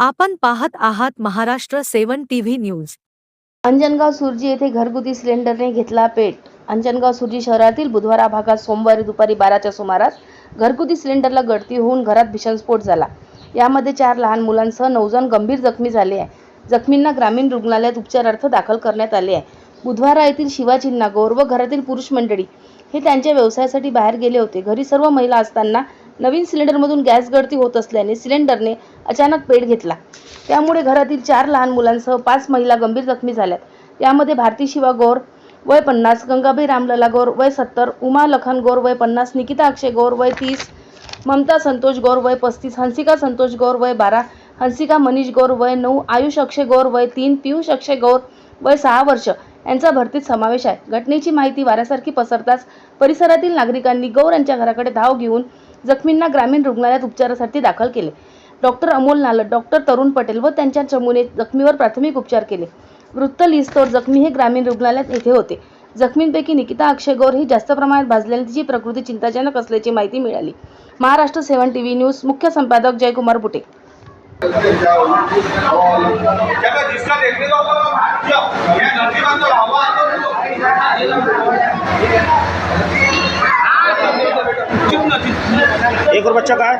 आपण पाहत आहात Maharashtra seven TV news. Anjangaon Surji येथे घरगुती सिलेंडरने घेतला पेट. अंजनगाव सुरजी शहरातील बुधवारा भागात सोमवारी दुपारी बाराच्या सुमारास घरगुती सिलेंडरला गळती होऊन घरात भीषण स्फोट झाला. यामध्ये चार लहान मुलांसह नऊ जण गंभीर जखमी झाले आहे जखमींना ग्रामीण रुग्णालयात उपचारार्थ दाखल करण्यात आले आहे. बुधवारा येथील शिवाजी नागोर व घरातील पुरुष मंडळी हे त्यांच्या व्यवसायासाठी बाहेर गेले होते. घरी सर्व महिला असताना नवीन सिलेंडरमधून गॅस गळती होत असल्याने सिलेंडरने अचानक पेट घेतला. त्यामुळे घरातील चार लहान मुलांसह पाच महिला गंभीर जखमी झाल्यात. यामध्ये भारती शिवा गौर वय पन्नास गंगाबाई रामलला गौर वय सत्तर उमा लखन गौर वय पन्नास निकिता अक्षय गौर वय तीस ममता संतोष गौर वय पस्तीस हंसिका संतोष गौर वय बारा हंसिका मनीष गौर वय नऊ आयुष अक्षय गौर वय तीन पियुष अक्षय गौर वय सहा वर्ष यांचा भरतीत समावेश आहे. घटनेची माहिती वाऱ्यासारखी पसरताच परिसरातील नागरिकांनी गौर यांच्या घराकडे धाव घेऊन जखमींना ग्रामीण रुग्णालयात उपचारासाठी दाखल केले. डॉक्टर अमोल नालट डॉक्टर तरुण पटेल व त्यांच्या चमूने जखमीवर प्राथमिक उपचार केले. वृत्त लिस्तोर जखमी हे ग्रामीण रुग्णालयात येथे होते. जखमींपैकी निकिता अक्षय गौर ही जास्त प्रमाणात भाजल्याची तिची प्रकृती चिंताजनक असल्याची माहिती मिळाली. महाराष्ट्र सेवन टीव्ही न्यूज मुख्य संपादक जयकुमार बुटे. এগুলো বাচ্চা কার